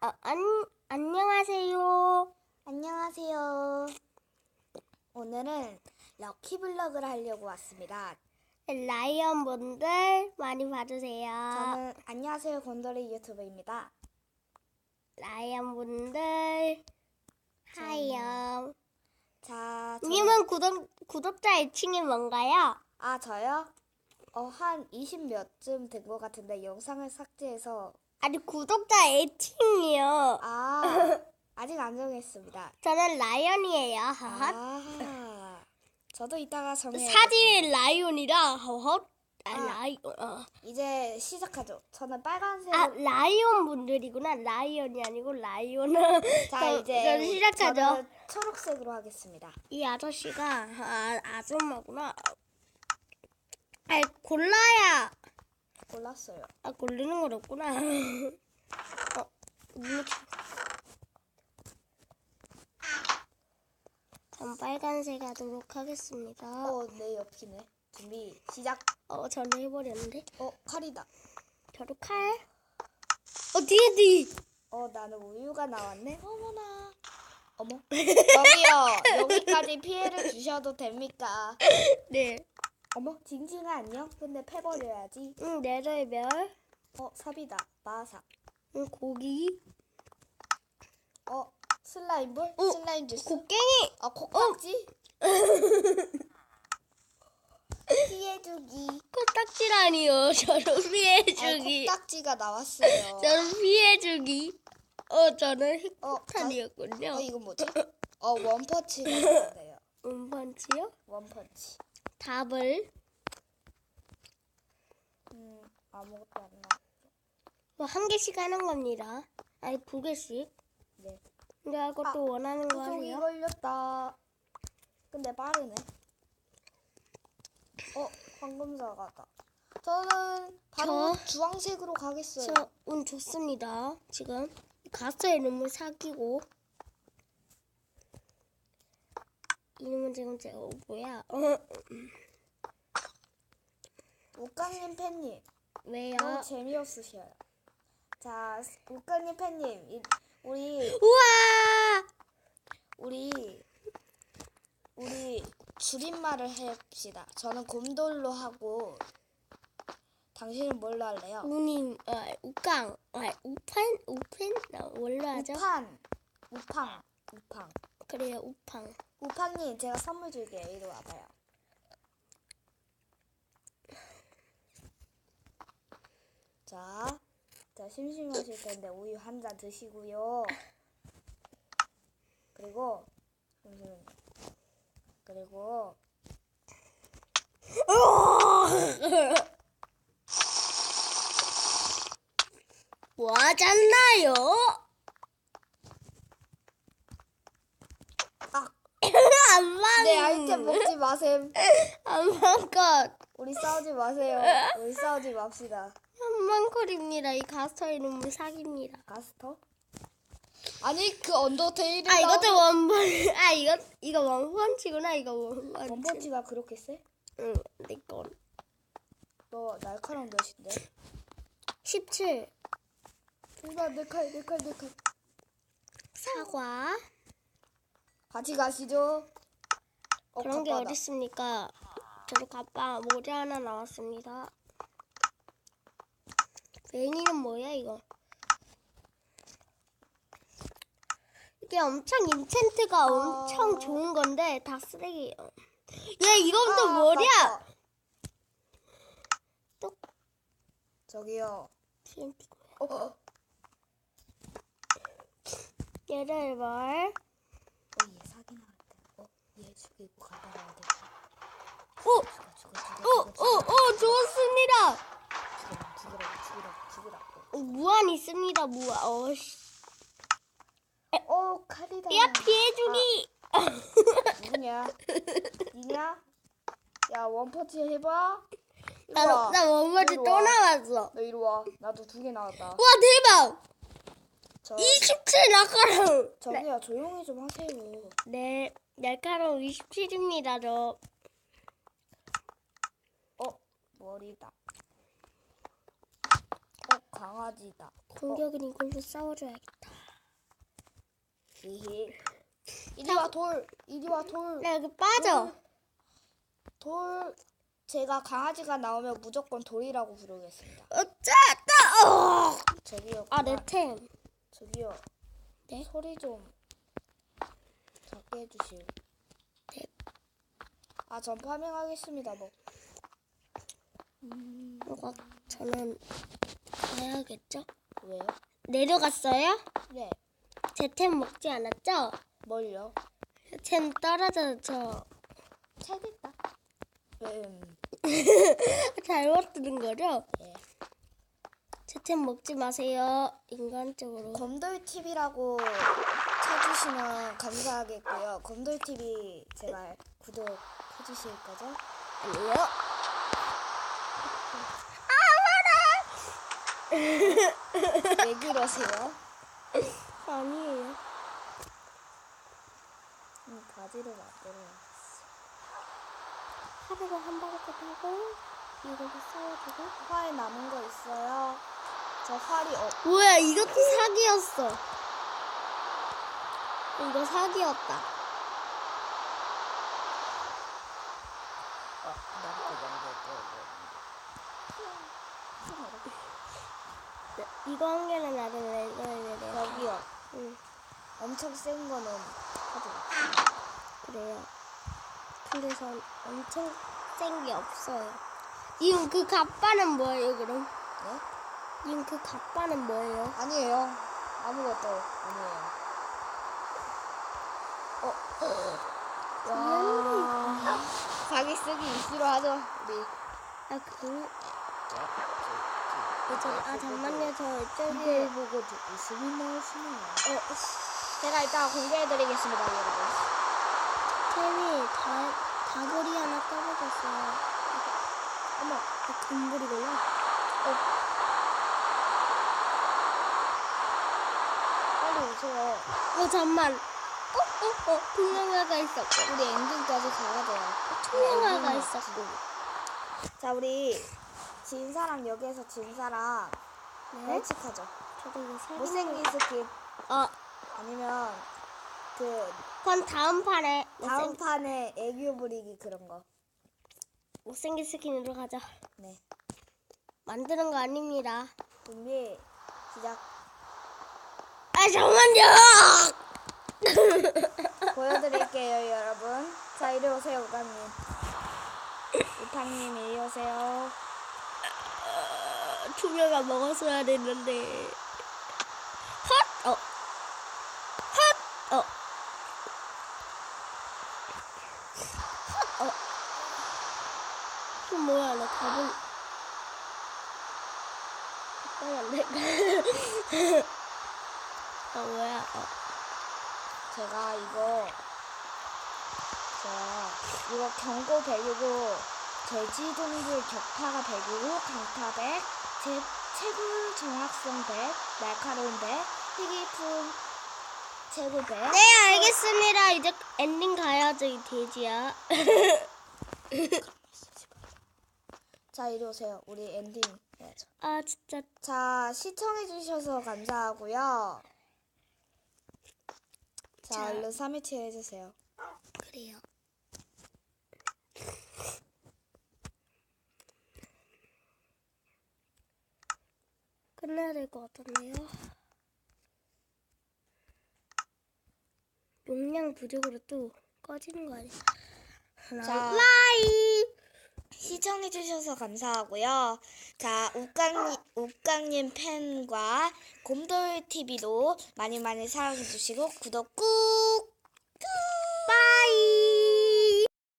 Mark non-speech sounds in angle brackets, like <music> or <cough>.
어, 안, 안녕하세요. 안녕하세요. 오늘은 럭키블럭을 하려고 왔습니다. 라이언 분들 많이 봐주세요. 저는 안녕하세요 곤돌이 유튜브입니다. 라이언 분들 하이요. 자, 저, 님은 구독 구독자 애칭이 뭔가요? 아 저요? 어, 한 20 몇쯤 된 것 같은데 영상을 삭제해서 아니 구독자 애칭이요. 아 <laughs> 아직 안 정했습니다. 저는 라이언이에요. 하하. 아 저도 이따가 정해. 사진이 라이온이라 허헛. 아, 아. 라이온. 어. 이제 시작하죠. 저는 빨간색. 아 라이온 분들이구나. 라이언이 아니고 라이온은. <laughs> 자 저- 이제 저는 시작하죠. 저는 초록색으로 하겠습니다. 이 아저씨가 아, 아줌마구나. 아 골라야. 골랐어요. 아 고르는 건 없구나. 어, 이거 전 빨간색 하도록 하겠습니다. 어, 내 옆이네. 준비 시작. 어, 저는 해버렸는데. 어, 칼이다. 저도 칼. 어, 뒤에 뒤. 어, 나는 우유가 나왔네. 어머나. 어머. <laughs> 저기요. 여기까지 피해를 주셔도 됩니까? <laughs> 네. 어머, 징징아 안녕. 근데 패버려야지. 응, 내려의 별. 어, 삽이다. 마사. 응, 고기. 어, 슬라임볼? 어, 슬라임 주스. 곡괭이. 아, 콕딱지? <laughs> <laughs> 피해주기. 코딱지라니요. 아, 피해주기. 콕딱지가 나왔어요. <laughs> 저는 피해주기. 어, 저는 어, 핵폭탄이었군요. 어, 이건 뭐지? 어, 원펀치가 나왔네요. 음펀치요? 원펀치. 답을 음, 아무것도 안 나와. 뭐한 개씩 하는 겁니다. 아니 두 개씩. 네. 근데 그것도 원하는 거 구속이 하세요. 걸렸다. 근데 빠르네. 어, 황금사과다. 저는 바로 저- 주황색으로 가겠어요. 저 운 좋습니다. 지금 가스의 눈물 사귀고 이놈은 지금 제가 어, 뭐야? <laughs> 어, 우깡님 팬님, 왜요? 너무 재미없으셔요. 자, 우깡님 팬님, 이- 우리 우와! 우리 우리 줄임말을 해봅시다. 저는 곰돌로 하고 당신은 뭘로 할래요? 우님, 아, 우깡, 아, 우판, 우펜, 나 뭘로 하죠? 우판, 우팡, 우팡. 그래요, 우팡. 우팡님 제가 선물 줄게요. 이리 와봐요. 자, 자 심심하실 텐데 우유 한 잔 드시고요. 그리고 잠시만요. 그리고 뭐 하잖아요? 아, 안 망. 내 아이템 먹지 마셈. <laughs> 안 망컷. 우리 싸우지 마세요. 우리 싸우지 맙시다. 한 망컷입니다. 이 가스터의 눈물 사깁니다. 가스터? 아니 그 언더테일을 아 이것도 원펀. <laughs> 아 이거 이거 원펀치구나. 이거 원펀치. 원펀치가 그렇게 세? 응, 내 건. 너 날카로운 몇인데? 17 이봐 내 칼 내 칼 내 칼. 사과. 같이 가시죠. 어, 그런 게 가빠다. 어디 있습니까? 저도 가빠 모자 하나 나왔습니다. 메인이는 뭐야 이거? 이게 엄청 인챈트가 아. 엄청 좋은 건데 다 쓰레기예요. 얘 이건 또 아? 가빠. 또 저기요. TNT. 어, 어, 얘를 말. 어, 얘. 어, 얘 죽이고 가봐야 돼. 오, 죽어, 죽어, 오, 죽어, 죽어, 오, 오, 좋습니다. 죽으라고, 죽으라고, 죽으라고, 죽으라고. 어, 무한 있습니다, 무한. 어씨. 어, 칼이다. 야, 피해주기. 누구냐? 니냐? 야, 원펀치 해봐. 이리 나, 와. 나 이리 또 와. 나왔어. 너 이리 와. 나도 두 개 나왔다. 와, 대박! 저, 27 날카로움. 저기요, 조용히 좀 하세요. 네, 날카로움 27입니다, 저. 어, 머리다. 내가 강아지다. 공격은 이걸로 싸워줘야겠다. 히히. 이리 와 돌. 이리 와 돌. 나 여기 빠져. 돌. 제가 강아지가 나오면 무조건 돌이라고 부르겠습니다. 어쩌다. 어. 저기요. 아, 내 템. 저기요. 네? 소리 좀 작게 해주시오. 네. 아, 전 파밍하겠습니다. 뭐. 뭐가 저는 가야겠죠? 왜요? 내려갔어요? 네. 제템 먹지 않았죠? 뭘요? 템 떨어져서 책 있다. 음. <laughs> 잘못 들은 거죠? 예. 제템 먹지 마세요. 인간적으로. 검돌 TV라고 쳐주시면 감사하겠고요. 검돌 TV 제발 구독해 주실 거죠? 아니요. 왜 그러세요? 아니에요. 음, 바지를 만들어요. 하루에 한 바퀴 하고 이걸로 싸워주고. 활 남은 거 있어요? 저 활이 어, 뭐야 이것도 사기였어. 이거 사기였다. 어 남고 네, 이거 한 개는 나를 내려야 돼. 여기요. 응, 엄청 센 거는 하지 그래요. 근데 전 엄청 센 게 없어요. 지금 그 갑바는 뭐예요 그럼? 네? 지금 그 갑바는 뭐예요? 아니에요. 아무것도 아니에요. 어, 와. 자기 쓰기 이수로 하죠, 우리. 아 그. 저, 아 잠만요 저 저기 이걸 보고 웃음이 나오시네요. 어, 제가 이따 공개해드리겠습니다, 여러분. 템이 다 다구리 하나 떨어졌어요. 어머, 아, 금불이구나. 빨리 오세요. 어 잠만. 어, 투명화가 있었고. 우리 엔딩까지 가야 돼요. 엔딩이 있었고. 자, 우리 진 사람 여기에서 진 사람 네? 벌칙하죠. 저도 이거 세 못생긴 스킨 어, 아니면 그 그건 다음 판에 다음 못생, 판에 애교 부리기 그런 거. 못생긴 스킨으로 가자. 네. 만드는 거 아닙니다. 준비 시작. 아 잠만요. 보여드릴게요, 여러분. 자, 이리 오세요, 우강님. 우탕님 이리 오세요. 투명화 먹었어야 됐는데. 헛, 어, 헛, 어. 헛, 어. 그 뭐야, 나 가본. 잠깐만, 내가. 아, 뭐야, 어. 제가 이거 자 이거 경고 배우고 돼지동굴 격파가 배우고 강타 100제 채굴 정확성 100 날카로운 100 희귀품 100 네, 알겠습니다. 이제 엔딩 가야죠, 이 돼지야. <laughs> 자 이리 오세요 우리 엔딩 해야죠 아, 진짜. 자 시청해주셔서 감사하고요 자 자. 얼른 3위치 해주세요 그래요. 끝내야 될 것 같은데요. 용량 부족으로 또 꺼지는 거 아니야? 하나, 자. 라이! 시청해주셔서 감사하고요. 자, 욱강님 팬과 곰돌TV도 많이 많이 사랑해주시고, 구독 꾹!